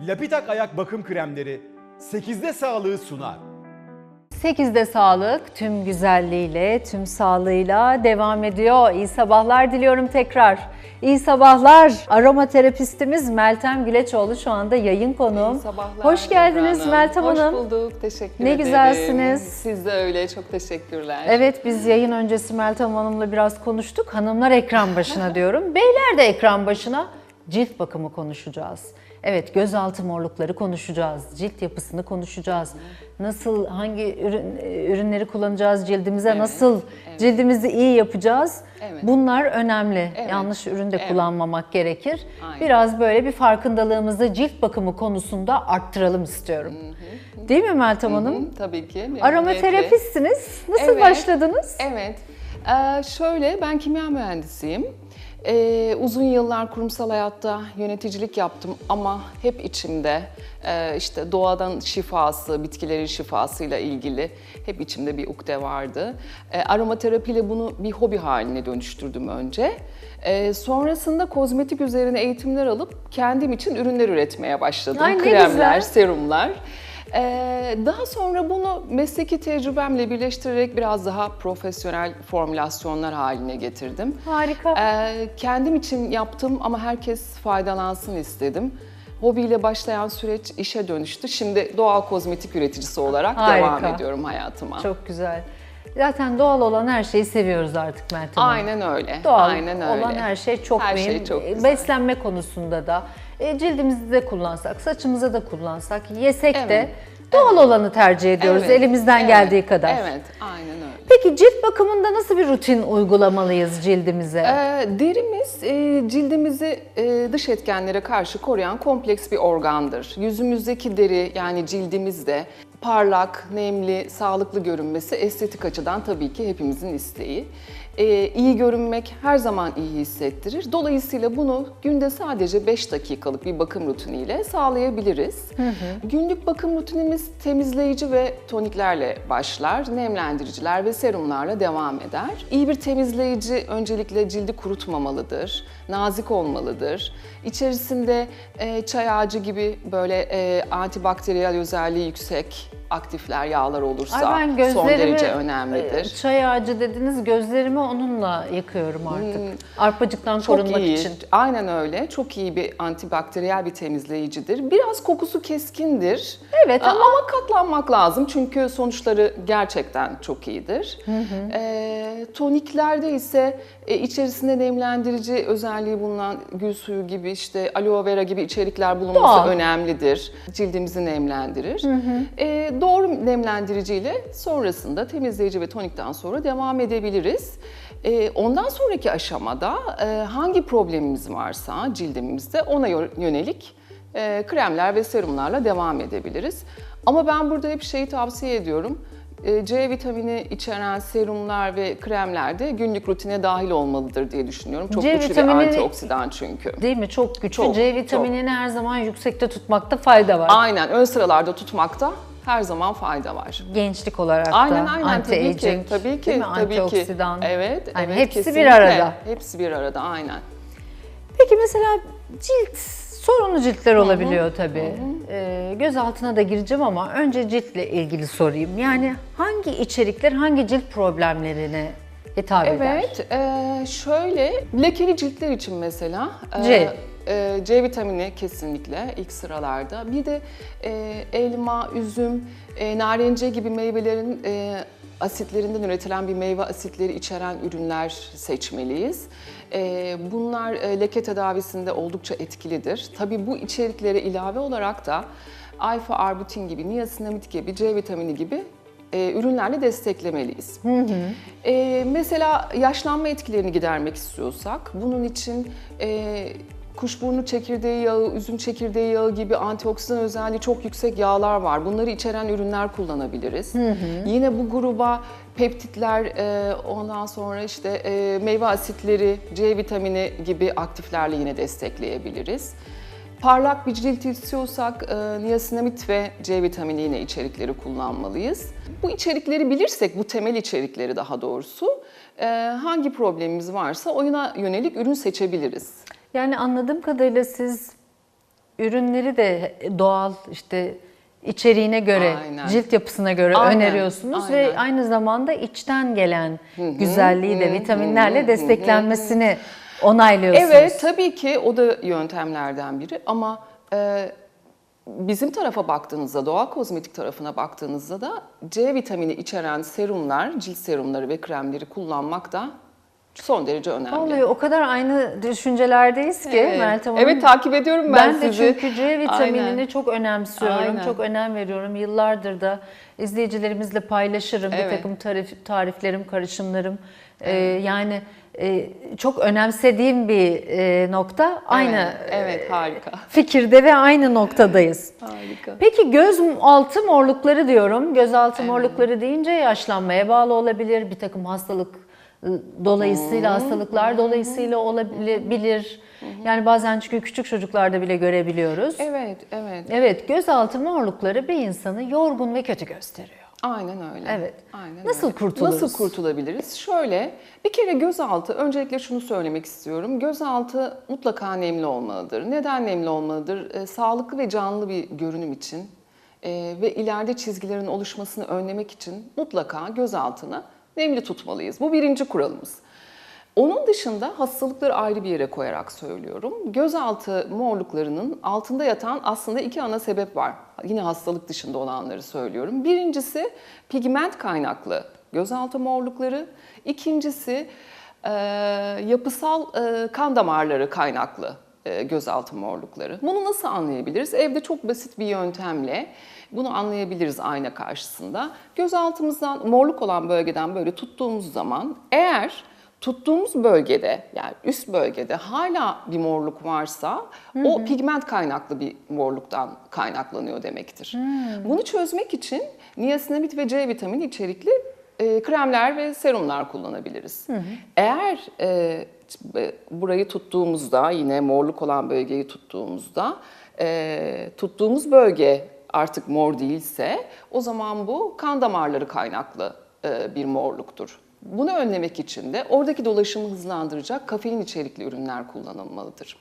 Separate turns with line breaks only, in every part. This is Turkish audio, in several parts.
Lapitak ayak bakım kremleri 8'de sağlığı sunar.
8'de sağlık tüm güzelliğiyle, tüm sağlığıyla devam ediyor. İyi sabahlar diliyorum tekrar. İyi sabahlar. Aromaterapistimiz Meltem Güleçoğlu şu anda yayın konuğum.
İyi sabahlar
Hoş geldiniz
Ebru
Meltem
Hoş
Hanım.
bulduk, teşekkür
Ne
ederim.
güzelsiniz.
Siz de öyle, çok teşekkürler.
Evet biz yayın öncesi Meltem Hanım'la biraz konuştuk. Hanımlar ekran başına diyorum. Beyler de ekran başına cilt bakımı konuşacağız. Evet gözaltı morlukları konuşacağız. Cilt yapısını konuşacağız. Nasıl hangi ürün, ürünleri kullanacağız cildimize? Nasıl cildimizi iyi yapacağız?
Evet.
Bunlar önemli.
Evet.
Yanlış ürün de
Evet.
kullanmamak gerekir.
Aynen.
Biraz böyle bir farkındalığımızı cilt bakımı konusunda arttıralım istiyorum. Değil mi Meltem Hanım?
Hı, Tabii ki.
Aromaterapistsiniz. Nasıl
Evet.
başladınız?
Evet. Ee, şöyle, ben kimya mühendisiyim. Ee, uzun yıllar kurumsal hayatta yöneticilik yaptım ama hep içimde e, işte doğadan şifası, bitkilerin şifasıyla ilgili hep içimde bir ukde vardı. E, aromaterapiyle bunu bir hobi haline dönüştürdüm önce. E, sonrasında kozmetik üzerine eğitimler alıp kendim için ürünler üretmeye başladım.
Ay,
Kremler,
güzel.
serumlar. Ee, daha sonra bunu mesleki tecrübemle birleştirerek biraz daha profesyonel formülasyonlar haline getirdim.
Harika.
Ee, kendim için yaptım ama herkes faydalansın istedim. Hobiyle başlayan süreç işe dönüştü. Şimdi doğal kozmetik üreticisi olarak
Harika.
devam ediyorum hayatıma.
Çok güzel. Zaten doğal olan her şeyi seviyoruz artık Meltem Hanım.
Aynen öyle.
Doğal
Aynen öyle.
olan her şey çok
Her şey
mühim.
çok
E,
güzel.
Beslenme konusunda da e, cildimizi de kullansak, saçımıza da kullansak, yesek de
Evet.
doğal olanı tercih ediyoruz
Evet,
elimizden
evet,
geldiği kadar.
Evet, aynen öyle.
Peki cilt bakımında nasıl bir rutin uygulamalıyız cildimize?
Ee, derimiz e, cildimizi e, dış etkenlere karşı koruyan kompleks bir organdır. Yüzümüzdeki deri yani cildimizde parlak, nemli, sağlıklı görünmesi estetik açıdan tabii ki hepimizin isteği. Ee, iyi görünmek her zaman iyi hissettirir. Dolayısıyla bunu günde sadece 5 dakikalık bir bakım rutiniyle sağlayabiliriz. Günlük bakım rutinimiz temizleyici ve toniklerle başlar. Nemlendiriciler ve serumlarla devam eder. İyi bir temizleyici öncelikle cildi kurutmamalıdır. Nazik olmalıdır. İçerisinde e, çay ağacı gibi böyle e, antibakteriyel özelliği yüksek aktifler, yağlar olursa
Ay ben
son derece
e,
önemlidir.
çay ağacı dediniz gözlerimi onunla yıkıyorum artık. Arpacıktan
Hmm. Çok
korunmak
iyi.
için.
Aynen öyle. Çok iyi bir antibakteriyel bir temizleyicidir. Biraz kokusu keskindir.
Evet
A-
ama-
ama katlanmak lazım çünkü sonuçları gerçekten çok iyidir. Ee, toniklerde ise e, içerisinde nemlendirici özelliği bulunan gül suyu gibi işte aloe vera gibi içerikler bulunması
Doğal.
önemlidir. Cildimizi nemlendirir. Ee, doğru nemlendiriciyle sonrasında temizleyici ve tonikten sonra devam edebiliriz. Ee, ondan sonraki aşamada e, hangi problemimiz varsa cildimizde ona yö- yönelik e, kremler ve serumlarla devam edebiliriz. Ama ben burada hep şeyi tavsiye ediyorum. E, C vitamini içeren serumlar ve kremler de günlük rutine dahil olmalıdır diye düşünüyorum. Çok
C
güçlü
vitamini-
bir antioksidan çünkü.
Değil mi? Çok güçlü.
Çok,
C vitaminini her zaman yüksekte tutmakta fayda var.
Aynen ön sıralarda tutmakta her zaman fayda var.
Gençlik olarak da.
Aynen aynen tabii ki.
anti-aging,
Tabii ki.
değil mi?
Tabii ki.
Antioksidan.
Evet,
Yani
evet.
hepsi bir
kesinlikle.
arada.
Hepsi bir arada aynen.
Peki mesela cilt, sorunlu ciltler olabiliyor tabii. Ee, göz altına da gireceğim ama önce ciltle ilgili sorayım. Yani hangi içerikler hangi cilt problemlerine hitap eder?
Evet, e, şöyle lekeli ciltler için mesela e,
C.
e, C vitamini kesinlikle ilk sıralarda. Bir de e, elma, üzüm, e, narenciye gibi meyvelerin e, asitlerinden üretilen bir meyve asitleri içeren ürünler seçmeliyiz. E, bunlar e, leke tedavisinde oldukça etkilidir. Tabii bu içeriklere ilave olarak da alfa arbutin gibi, niasinamid gibi, C vitamini gibi e, ürünlerle desteklemeliyiz. E, mesela yaşlanma etkilerini gidermek istiyorsak bunun için e, kuşburnu çekirdeği yağı, üzüm çekirdeği yağı gibi antioksidan özelliği çok yüksek yağlar var. Bunları içeren ürünler kullanabiliriz. Yine bu gruba peptitler, e, ondan sonra işte e, meyve asitleri, C vitamini gibi aktiflerle yine destekleyebiliriz. Parlak bir cilt istiyorsak e, niasinamid ve C vitamini yine içerikleri kullanmalıyız. Bu içerikleri bilirsek, bu temel içerikleri daha doğrusu, e, hangi problemimiz varsa oyuna yönelik ürün seçebiliriz.
Yani anladığım kadarıyla siz ürünleri de doğal işte içeriğine göre,
Aynen.
cilt yapısına göre
Aynen,
öneriyorsunuz ve
aynen.
aynı zamanda içten gelen güzelliği de vitaminlerle desteklenmesini onaylıyorsunuz.
Evet tabii ki o da yöntemlerden biri ama e, bizim tarafa baktığınızda, doğal kozmetik tarafına baktığınızda da C vitamini içeren serumlar, cilt serumları ve kremleri kullanmak da son derece önemli.
Vallahi o kadar aynı düşüncelerdeyiz ki
Evet.
Meltem Hanım.
Evet takip ediyorum ben,
Ben, de
sizi.
çünkü C vitaminini
Aynen.
çok önemsiyorum,
Aynen.
çok önem veriyorum. Yıllardır da izleyicilerimizle paylaşırım bir
Evet.
takım tarif, tariflerim, karışımlarım. Ee, yani e, çok önemsediğim bir e, nokta. Aynı
evet,
e,
harika.
fikirde ve aynı noktadayız.
Harika.
Peki göz altı morlukları diyorum. Göz altı morlukları deyince yaşlanmaya bağlı olabilir. Bir takım hastalık dolayısıyla, hastalıklar dolayısıyla olabilir. Yani bazen çünkü küçük çocuklarda bile görebiliyoruz.
Evet, evet.
Evet, göz altı morlukları bir insanı yorgun ve kötü gösteriyor.
Aynen öyle.
Evet.
Aynen
Nasıl
öyle.
kurtuluruz?
Nasıl kurtulabiliriz? Şöyle, bir kere gözaltı, öncelikle şunu söylemek istiyorum. Gözaltı mutlaka nemli olmalıdır. Neden nemli olmalıdır? Ee, sağlıklı ve canlı bir görünüm için e, ve ileride çizgilerin oluşmasını önlemek için mutlaka gözaltını nemli tutmalıyız. Bu birinci kuralımız. Onun dışında hastalıkları ayrı bir yere koyarak söylüyorum. Gözaltı morluklarının altında yatan aslında iki ana sebep var. Yine hastalık dışında olanları söylüyorum. Birincisi pigment kaynaklı gözaltı morlukları. İkincisi e, yapısal e, kan damarları kaynaklı gözaltı morlukları. Bunu nasıl anlayabiliriz? Evde çok basit bir yöntemle bunu anlayabiliriz ayna karşısında. Gözaltımızdan morluk olan bölgeden böyle tuttuğumuz zaman eğer tuttuğumuz bölgede yani üst bölgede hala bir morluk varsa o pigment kaynaklı bir morluktan kaynaklanıyor demektir. Bunu çözmek için niasinamid ve C vitamini içerikli e, kremler ve serumlar kullanabiliriz. Eğer e, e, burayı tuttuğumuzda yine morluk olan bölgeyi tuttuğumuzda e, tuttuğumuz bölge artık mor değilse o zaman bu kan damarları kaynaklı e, bir morluktur. Bunu önlemek için de oradaki dolaşımı hızlandıracak kafein içerikli ürünler kullanılmalıdır.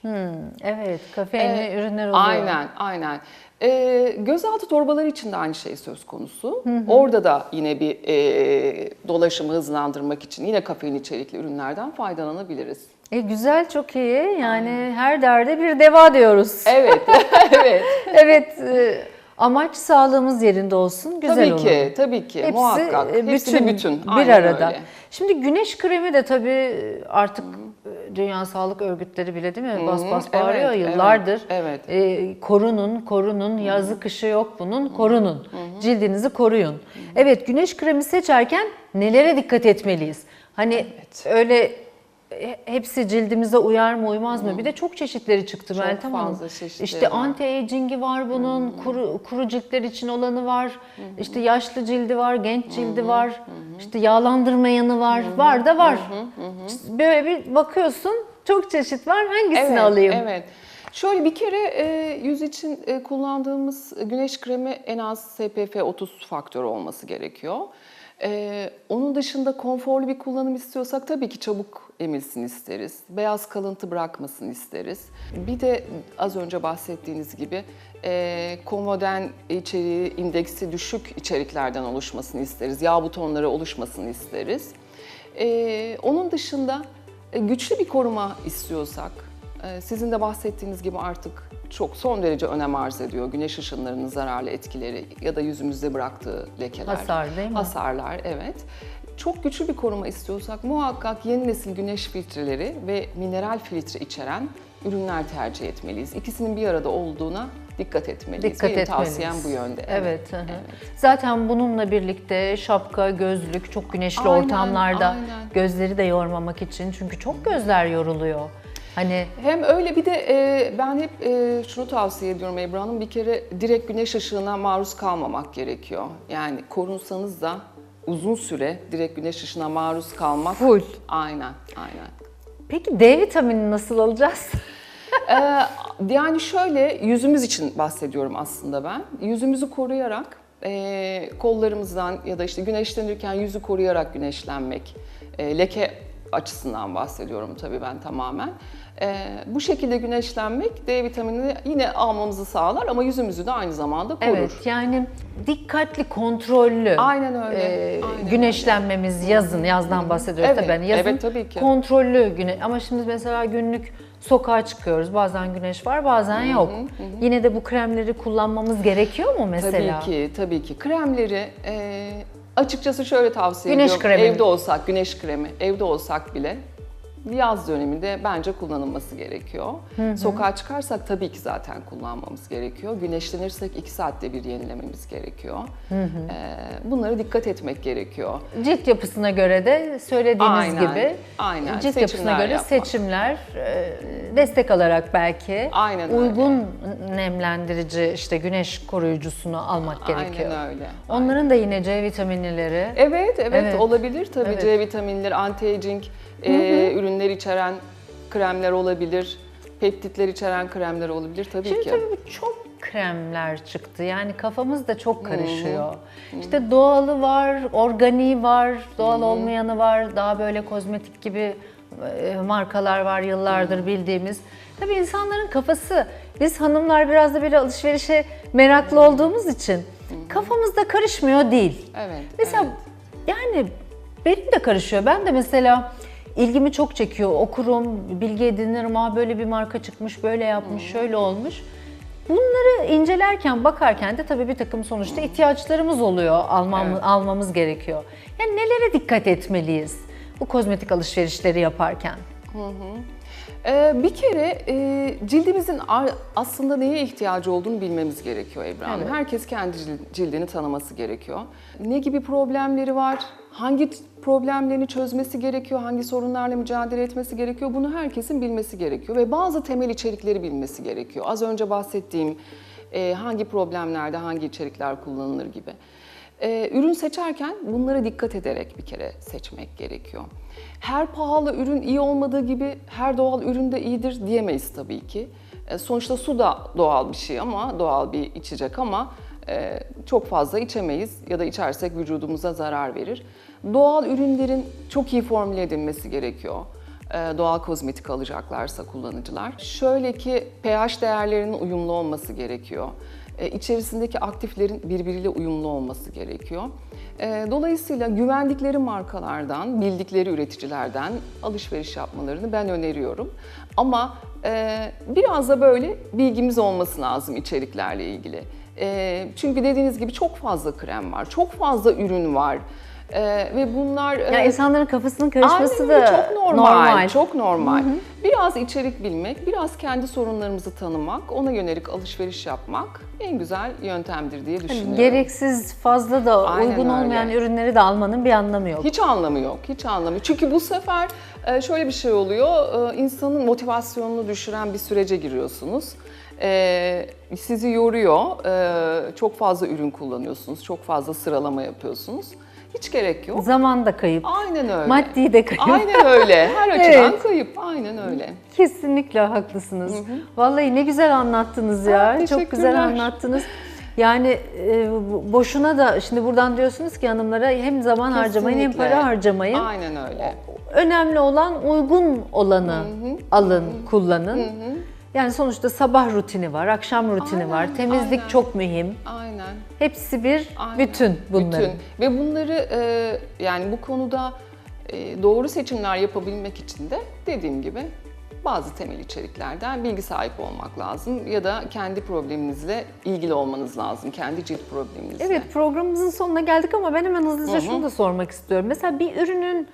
Evet, kafeinli
Ee,
ürünler oluyor.
Aynen, aynen. Ee, gözaltı torbaları için de aynı şey söz konusu. Orada da yine bir e, dolaşımı hızlandırmak için yine kafein içerikli ürünlerden faydalanabiliriz.
E, güzel, çok iyi. Yani her derde bir deva diyoruz.
Evet, evet.
evet, e, amaç sağlığımız yerinde olsun, güzel
tabii
olur.
ki, tabii ki.
Hepsi,
Muhakkak.
e,
Hepsi
bütün,
bir bütün.
bir
Aynen
arada.
öyle.
Şimdi güneş kremi de tabii artık e, Dünya Sağlık Örgütleri bile değil mi? Bas bas
evet,
bağırıyor
evet,
yıllardır.
evet.
E, korunun, korunun, yazı kışı yok bunun, korunun. Cildinizi koruyun. Evet, güneş kremi seçerken nelere dikkat etmeliyiz? Hani öyle e, hepsi cildimize uyar mı uymaz mı? Bir de çok çeşitleri çıktı
Çok
Meltem Hanım.
fazla çeşitleri
İşte anti-aging'i var bunun, kuru, kuru ciltler için olanı var, işte yaşlı cildi var, genç cildi var, işte yağlandırmayanı var, var da var. İşte Böyle bir bakıyorsun çok çeşit var, hangisini
evet,
alayım?
Evet. Şöyle bir kere e, yüz için e, kullandığımız güneş kremi en az SPF 30 faktör olması gerekiyor. E, onun dışında konforlu bir kullanım istiyorsak tabii ki çabuk emilsin isteriz. Beyaz kalıntı bırakmasın isteriz. Bir de az önce bahsettiğiniz gibi e, komoden içeriği indeksi düşük içeriklerden oluşmasını isteriz. Yağ butonları oluşmasını isteriz. E, onun dışında e, güçlü bir koruma istiyorsak, e, sizin de bahsettiğiniz gibi artık çok son derece önem arz ediyor güneş ışınlarının zararlı etkileri ya da yüzümüzde bıraktığı lekeler.
Hasar değil mi?
Hasarlar, evet. Çok güçlü bir koruma istiyorsak muhakkak yeni nesil güneş filtreleri ve mineral filtre içeren ürünler tercih etmeliyiz. İkisinin bir arada olduğuna dikkat etmeliyiz.
Dikkat
Benim
etmeliyiz.
tavsiyem bu yönde.
Evet. hı. Zaten bununla birlikte şapka, gözlük çok güneşli
Aynen,
ortamlarda
aynen.
gözleri de yormamak için çünkü çok gözler yoruluyor. Hani
Hem öyle bir de e, ben hep e, şunu tavsiye ediyorum Ebru Hanım. Bir kere direkt güneş ışığına maruz kalmamak gerekiyor. Yani korunsanız da uzun süre direkt güneş ışığına maruz kalmak.
Full.
Aynen, aynen.
peki D vitamini nasıl alacağız?
Ee, yani şöyle yüzümüz için bahsediyorum aslında ben. Yüzümüzü koruyarak e, kollarımızdan ya da işte güneşlenirken yüzü koruyarak güneşlenmek, e, leke açısından bahsediyorum tabii ben tamamen. Ee, bu şekilde güneşlenmek D vitaminini yine almamızı sağlar ama yüzümüzü de aynı zamanda korur.
Evet yani dikkatli, kontrollü
Aynen öyle,
e,
aynen
güneşlenmemiz yazın, yazdan bahsediyoruz
Evet,
tabii. Yani yazın
evet, tabii ki.
kontrollü güneş ama şimdi mesela günlük sokağa çıkıyoruz. Bazen güneş var, bazen yok. Yine de bu kremleri kullanmamız gerekiyor mu mesela?
Tabii ki, tabii ki. Kremleri e, açıkçası şöyle tavsiye
Güneş
ediyorum.
kremi.
Evde olsak, güneş kremi, evde olsak bile yaz döneminde bence kullanılması gerekiyor. Sokağa çıkarsak tabii ki zaten kullanmamız gerekiyor. Güneşlenirsek 2 saatte bir yenilememiz gerekiyor. E, bunlara dikkat etmek gerekiyor.
Cilt yapısına göre de söylediğiniz
Aynen,
gibi
aynen.
cilt yapısına
Seçimler
göre
yapmak.
seçimler e, destek alarak belki
Aynen öyle.
uygun nemlendirici işte güneş koruyucusunu almak gerekiyor.
Aynen öyle.
Onların da yine C vitaminleri
Evet, evet,
Evet.
olabilir tabii.
Evet.
C vitaminleri, anti-aging e, ürünler içeren kremler olabilir. Peptitler içeren kremler olabilir tabii
Şimdi
ki.
tabii bu çok kremler çıktı. Yani kafamız da çok karışıyor. İşte doğalı var, organiği var, doğal olmayanı var. Daha böyle kozmetik gibi markalar var yıllardır bildiğimiz. Tabii insanların kafası, biz hanımlar biraz da böyle alışverişe meraklı olduğumuz için kafamızda karışmıyor değil.
Evet.
Mesela
evet.
yani benim de karışıyor. Ben de mesela ilgimi çok çekiyor. Okurum, bilgi edinirim. Aa böyle bir marka çıkmış, böyle yapmış, şöyle olmuş. Bunları incelerken, bakarken de tabii bir takım sonuçta ihtiyaçlarımız oluyor. Almam,
Evet.
Almamız gerekiyor. Yani nelere dikkat etmeliyiz bu kozmetik alışverişleri yaparken?
Ee, bir kere e, cildimizin aslında neye ihtiyacı olduğunu bilmemiz gerekiyor Hanım.
Evet.
Herkes kendi cil- cildini tanıması gerekiyor. Ne gibi problemleri var? Hangi problemlerini çözmesi gerekiyor? Hangi sorunlarla mücadele etmesi gerekiyor? Bunu herkesin bilmesi gerekiyor ve bazı temel içerikleri bilmesi gerekiyor. Az önce bahsettiğim e, hangi problemlerde hangi içerikler kullanılır gibi. Ee, ürün seçerken bunlara dikkat ederek bir kere seçmek gerekiyor. Her pahalı ürün iyi olmadığı gibi her doğal ürün de iyidir diyemeyiz tabii ki. Ee, sonuçta su da doğal bir şey ama doğal bir içecek ama e, çok fazla içemeyiz ya da içersek vücudumuza zarar verir. Doğal ürünlerin çok iyi formüle edilmesi gerekiyor e, doğal kozmetik alacaklarsa kullanıcılar. Şöyle ki pH değerlerinin uyumlu olması gerekiyor. E, İçerisindeki aktiflerin birbiriyle uyumlu olması gerekiyor. E, Dolayısıyla güvendikleri markalardan, bildikleri üreticilerden alışveriş yapmalarını ben öneriyorum. Ama e, biraz da böyle bilgimiz olması lazım içeriklerle ilgili. E, Çünkü dediğiniz gibi çok fazla krem var, çok fazla ürün var. E, Ve bunlar...
Ya
e,
insanların kafasının karışması
Aynen
da
çok normal, çok normal. Biraz içerik bilmek, biraz kendi sorunlarımızı tanımak, ona yönelik alışveriş yapmak en güzel yöntemdir diye düşünüyorum.
Gereksiz fazla da
Aynen
uygun
öyle.
olmayan ürünleri de almanın bir anlamı yok.
Hiç anlamı yok, hiç anlamı. Çünkü bu sefer e, şöyle bir şey oluyor, e, insanın motivasyonunu düşüren bir sürece giriyorsunuz. E, Sizi yoruyor, e, çok fazla ürün kullanıyorsunuz, çok fazla sıralama yapıyorsunuz. Hiç gerek yok.
Zaman da kayıp,
Aynen öyle.
maddi de kayıp.
Aynen öyle. Her açıdan
Evet.
kayıp. Aynen öyle.
Kesinlikle haklısınız. Vallahi ne güzel anlattınız ya.
Ha,
Çok güzel anlattınız. Yani e, boşuna da şimdi buradan diyorsunuz ki hanımlara hem zaman harcamayın hem
Kesinlikle.
para harcamayın.
Aynen öyle.
Önemli olan uygun olanı alın, kullanın. Yani sonuçta sabah rutini var, akşam rutini
Aynen,
var, temizlik
aynen.
çok mühim.
Aynen.
Hepsi bir
aynen.
bütün bunların.
Bütün. Ve bunları e, yani bu konuda e, doğru seçimler yapabilmek için de dediğim gibi bazı temel içeriklerden bilgi sahibi olmak lazım ya da kendi probleminizle ilgili olmanız lazım. Kendi cilt probleminizle.
Evet programımızın sonuna geldik ama ben hemen hızlıca şunu da sormak istiyorum. Mesela bir ürünün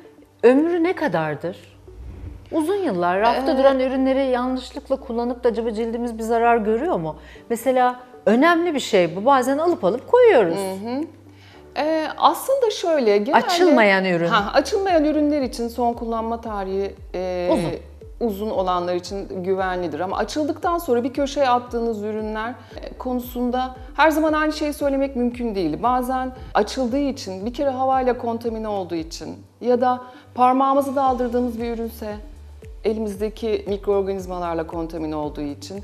ömrü ne kadardır? Uzun yıllar rafta
Ee,
duran ürünleri yanlışlıkla kullanıp da acaba cildimiz bir zarar görüyor mu? Mesela önemli bir şey bu. Bazen alıp alıp koyuyoruz.
Ee, aslında şöyle genelde...
Açılmayan ürün.
Ha, açılmayan ürünler için son kullanma tarihi e,
Uzun.
uzun olanlar için güvenlidir. Ama açıldıktan sonra bir köşeye attığınız ürünler e, konusunda her zaman aynı şeyi söylemek mümkün değil. Bazen açıldığı için, bir kere havayla kontamine olduğu için ya da parmağımızı daldırdığımız bir ürünse elimizdeki mikroorganizmalarla kontamine olduğu için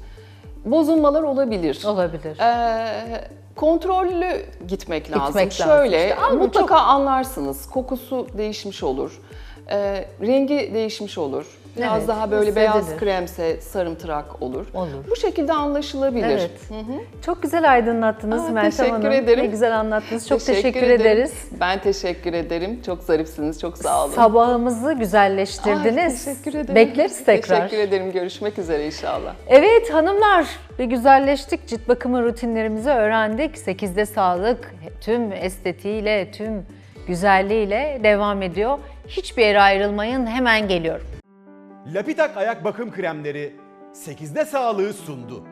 bozulmalar olabilir.
Olabilir.
Ee, kontrollü gitmek lazım.
Gitmek lazım.
Şöyle
İşte al bu
mutlaka anlarsınız. Kokusu değişmiş olur. e, rengi değişmiş olur. Biraz
Evet,
daha böyle beyaz kremse sarımtırak olur.
Olur.
Bu şekilde anlaşılabilir.
Evet. Çok güzel aydınlattınız
Aa,
Meltem
teşekkür
Hanım.
ederim.
Ne güzel anlattınız. Çok teşekkür,
ederim.
ederiz.
Ben teşekkür ederim. Çok zarifsiniz. Çok sağ olun.
Sabahımızı
Ay,
güzelleştirdiniz.
teşekkür ederim.
Bekleriz tekrar.
Teşekkür ederim. Görüşmek üzere inşallah.
Evet hanımlar bir güzelleştik. Cilt bakımı rutinlerimizi öğrendik. 8'de sağlık tüm estetiğiyle, tüm güzelliğiyle devam ediyor. Hiçbir yere ayrılmayın. Hemen geliyorum.
Lapitak ayak bakım kremleri 8'de sağlığı sundu.